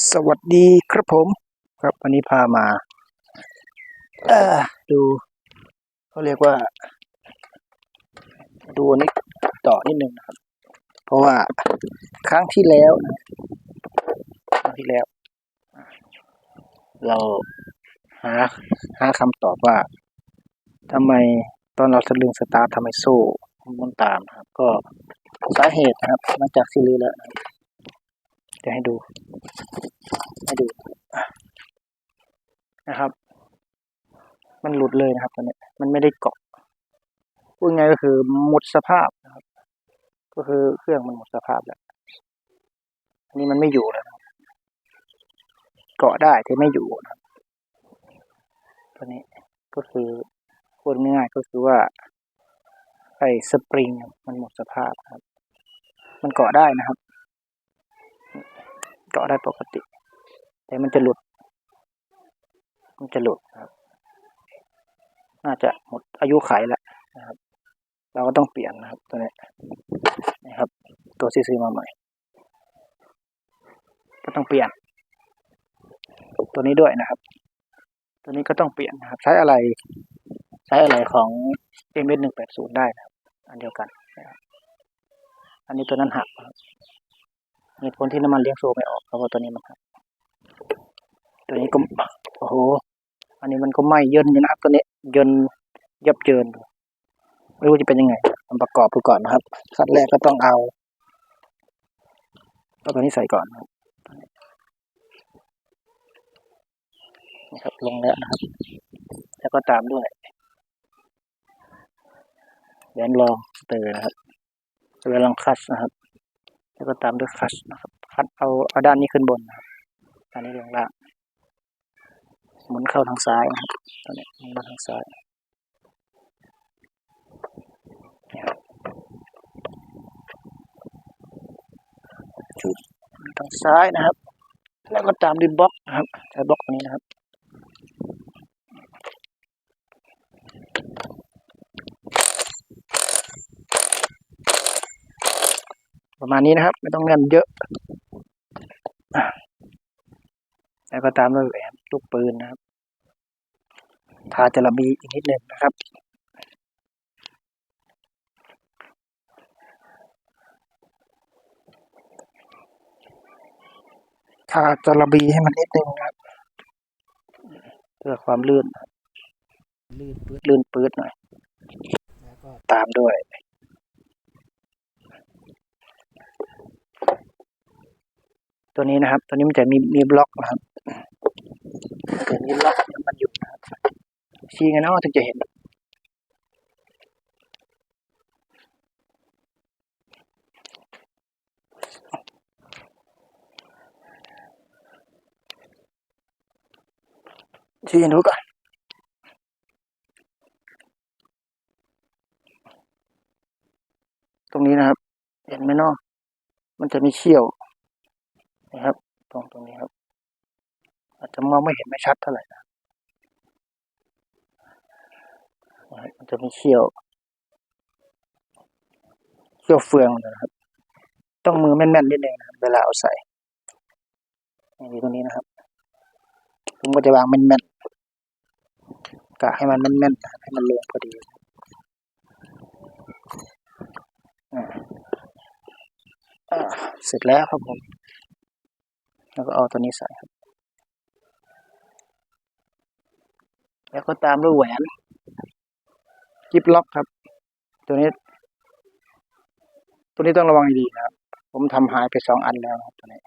สวัสดีครับผม ครับวันนี้พามาเออดูเขาเรียกว่า ดูนนี้ต่อนิดนึงนะครับ เพราะว่าครั้งที่แล้วนะครั้งที่แล้ว เราหาหาคำตอบว่าทำไมตอนเราสลึงสตาร์ททำไมโซ่มันตามครับ ก็สาเหตุนะครับ มาจากซีรีส์แล้ว นะครับจะให้ดู ให้ดูนะครับ มันหลุดเลยนะครับตอนนี้มันไม่ได้เกาะพูดง่ายก็คือหมดสภาพนะครับ ก็คือเครื่องมันหมดสภาพแล้วอันนี้มันไม่อยู่แล้วเกาะได้แต่ไม่อยู่นะครับตัวนี้ก็คือพูดง่ายๆก็คือว่าไอ้สปริงมันหมดสภาพครับ มันเกาะได้นะครับ เกาะได้ปกติ แต่มันจะหลุด มันจะหลุดครับ น่าจะหมดอายุไขแล้วนะครับ เราก็ต้องเปลี่ยนนะครับ ตัวนี้นะครับ ตัวซีซีมาใหม่ ก็ต้องเปลี่ยน ตัวนี้ด้วยนะครับ ตัวนี้ก็ต้องเปลี่ยนนะครับ ใช้อะไร ใช้อะไรของ m s หนึ่งแปดศูนย์ได้นะครับ อันเดียวกัน อันนี้ตัวนั้นหัก มีผลที่น้ำมันเลี้ยงโซ่ไม่ออกเพราะว่าตัวนี้มันหักตัวนี้ก็โอ้โห อันนี้มันก็ไหม้เยินอยู่นะครับตัวนี้เยินยับเยินไม่รู้จะเป็นยังไงมันประกอบดูก่อนนะครับขั้นแรกก็ต้องเอาเอาตัวนี้ใส่ก่อนนะครับนี่ครับลงแล้วนะครับ แล้วก็ตามด้วยแหวนรองสเตอร์นะครับแหวนรองคัสนะครับ แล้วก็ตามด้วยคัสนะครับคัสเอาเอาด้านนี้ขึ้นบนนะครับด้านนี้ลงล่างหมุนเข้าทางซ้ายนะครับตอนนี้หมุนมาทางซ้ายจุดทางซ้ายนะครับ แล้วก็ตามด้วยบล็อกนะครับใช้บล็อกตัวนี้นะครับ ประมาณนี้นะครับ ไม่ต้องแน่นเยอะอะแล้วก็ตามด้วยแหวนลูกปืนนะครับ ทาจระบีอีกนิดหนึ่งนะครับ ทาจระบีให้มันนิดหนึ่งนะครับ เพื่อความลื่น ลื่นปืดลื่นปืดหน่อย แล้วก็ตามด้วย ตัวนี้นะครับ ตัวนี้มันจะมีมีบล็อกนะครับเกิดมีบล็อกมันอยู่นะครับชี้กันเนาะถึงจะเห็นชี้กันดูก่อนตรงนี้นะครับ เห็นไหมเนาะมันจะมีเขี้ยว นะครับ ตรงตรงนี้ครับ อาจจะมองไม่เห็นไม่ชัดเท่าไหร่นะนะครับมันจะมีเขี้ยวเขี้ยวเฟืองนะครับ ต้องมือแม่นๆนิดนึงนะครับเวลาเอาใส่นี่ตรงนี้นะครับ ผมก็จะวางแม่นๆกะให้มันแม่นๆให้มันลงพอดีอ่าเสร็จแล้วครับผม แล้วก็เอาตัวนี้ใส่ครับ แล้วก็ตามด้วยแหวนกิฟล็อกครับ ตัวนี้ ตัวนี้ต้องระวังดีนะครับ ผมทำหายไปสองอันแล้วครับตัวนี้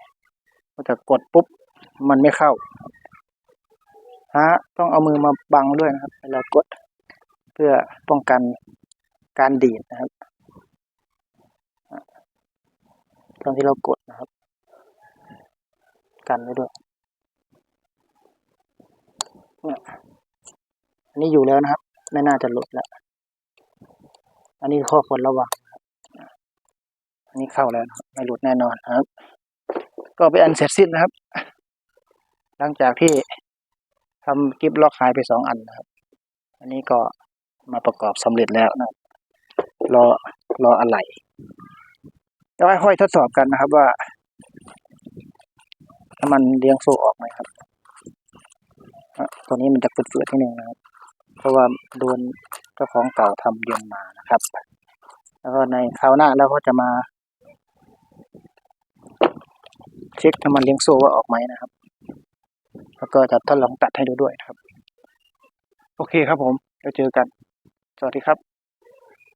พอจะกดปุ๊บ มันไม่เข้าฮะต้องเอามือมาบังด้วยนะครับเวลากดเพื่อป้องกันการดีดนะครับตอนที่เรากดนะครับ กันไว้ด้วยเนี่ยอันนี้อยู่แล้วนะครับ ไม่น่าจะหลุดแล้วอันนี้ข้อควรระวังอันนี้เข้าแล้วนะครับไม่หลุดแน่นอนครับ ก็เป็นอันเสร็จสิ้นนะครับ หลังจากที่ทำกิฟต์ล็อกหายไปสองอันนะครับ อันนี้ก็มาประกอบสำเร็จแล้วนะรอรออะไรแล้วค่อยทดสอบกันนะครับว่า น้ำมันเลี้ยงโซ่ออกไหมครับอะตัวนี้มันจะฝืดๆนิดนึงนะครับ เพราะว่าโดนเจ้าของเก่าทำเย็นมานะครับ แล้วก็ในคราวหน้าเราก็จะมา เช็คน้ำมันเลี้ยงโซ่ว่าออกไหมนะครับ แล้วก็จะทดลองตัดให้ดูด้วยนะครับ โอเคครับผมแล้วเจอกัน สวัสดีครับ